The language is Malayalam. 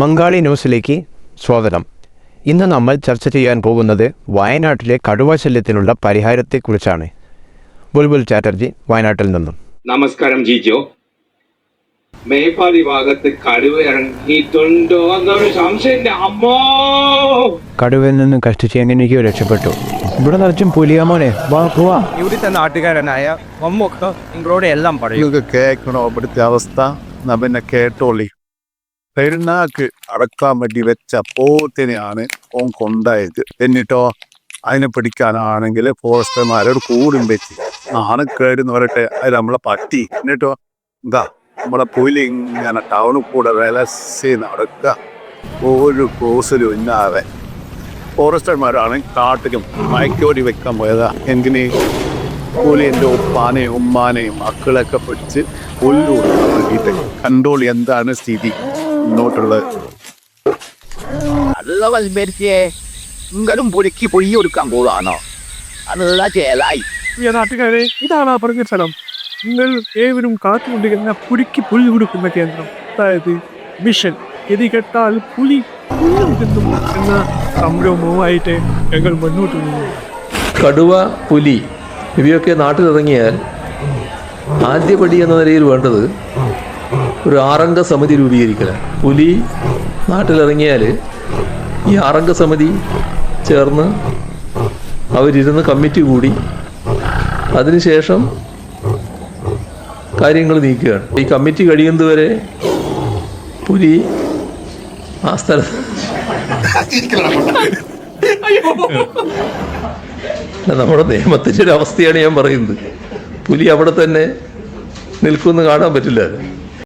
മംഗാളി ന്യൂസിലേക്ക് സ്വാഗതം. ഇന്ന് നമ്മൾ ചർച്ച ചെയ്യാൻ പോകുന്നത് വയനാട്ടിലെ കടുവ ശല്യത്തിനുള്ള പരിഹാരത്തെക്കുറിച്ചാണ്. ബുൽബുൽ ചാറ്റർജി വയനാട്ടിൽ നിന്നും. നമസ്കാരം ജിജോ. മേപ്പാടി ഭാഗത്ത് കടുവ ഇറങ്ങിയിട്ടുണ്ടോ എന്നൊരു സംശയം അമ്മോ! കടുവയിൽ നിന്ന് കഷ്ടിച്ച് എങ്ങനെയൊക്കെയോ രക്ഷപ്പെട്ടു. ഇവിടെ നിറച്ചും പുലിയാമോനെ വാ പോവാ. ഇവിടുത്തെ നാട്ടുകാരനായ മമ്മൊക്കെ നിങ്ങളോട് എല്ലാം പറയും. കേൾക്കണോ? ഇവിടുത്തെ അവസ്ഥ പിന്നെ കേട്ടോളി. പെരുന്നാക്ക് അടക്കാൻ വേണ്ടി വെച്ച പോത്തിനെയാണ് ഓൻ കൊണ്ടായത്. എന്നിട്ടോ അതിനെ പിടിക്കാനാണെങ്കിൽ ഫോറസ്റ്റർമാരോട് കൂടും വെച്ച് നാണക്കേടെന്ന് പറയട്ടെ അത് നമ്മളെ പട്ടി എന്നിട്ടോ എന്താ നമ്മളെ പുലി ഇങ്ങനെ ടൗണിൽ കൂടെ വിലസി നടക്കുക. ഒരു കോസിലും ഇല്ലാതെ. ഫോറസ്റ്റർമാരാണ് കാട്ടിലും മയക്കോടി വെക്കാൻ പോയതാ. എങ്ങനെ പുലിന്റെ ഉപ്പാനെയും ഉമ്മാനെയും മക്കളൊക്കെ പിടിച്ച് വേണ്ടിയിട്ട് കണ്ടോളി എന്താണ് സ്ഥിതി? മുന്നോട്ടുള്ളത്. നല്ല വൽമരിച്ചേ നിങ്ങളും പുലിക്ക് പൊഴി കൊടുക്കാൻ പോവാണോ? നല്ല ചേലായി. നാട്ടുകാരെ ഇതാണ് ആ പറഞ്ഞ സ്ഥലം. നിങ്ങൾ ഏവരും കാത്തുകൊണ്ടിരുന്ന പുലിക്ക് പുലി കൊടുക്കുന്ന കേന്ദ്രം. അതായത് മിഷൻ. ഗതി കെട്ടാൽ പുലി എന്ന സംരംഭവുമായിട്ട് ഞങ്ങൾ മുന്നോട്ട് പോകുന്നു. കടുവ പുലി ഇവയൊക്കെ നാട്ടിലിറങ്ങിയാൽ ആദ്യപടി എന്ന നിലയിൽ വേണ്ടത് ഒരു ആറംഗ സമിതി രൂപീകരിക്കലാണ് പുലി നാട്ടിലിറങ്ങിയാൽ ഈ ആറംഗ സമിതി ചേർന്ന് അവരിരുന്ന് കമ്മിറ്റി കൂടി അതിനുശേഷം കാര്യങ്ങൾ നീക്കുകയാണ്. ഈ കമ്മിറ്റി കഴിയുന്നതുവരെ പുലി ആ സ്ഥലത്ത് നമ്മുടെ നിയമത്തിന്റെ ഒരു അവസ്ഥയാണ് ഞാൻ പറയുന്നത്. പുലി അവിടെ തന്നെ നിൽക്കുമെന്ന് കാണാൻ പറ്റില്ല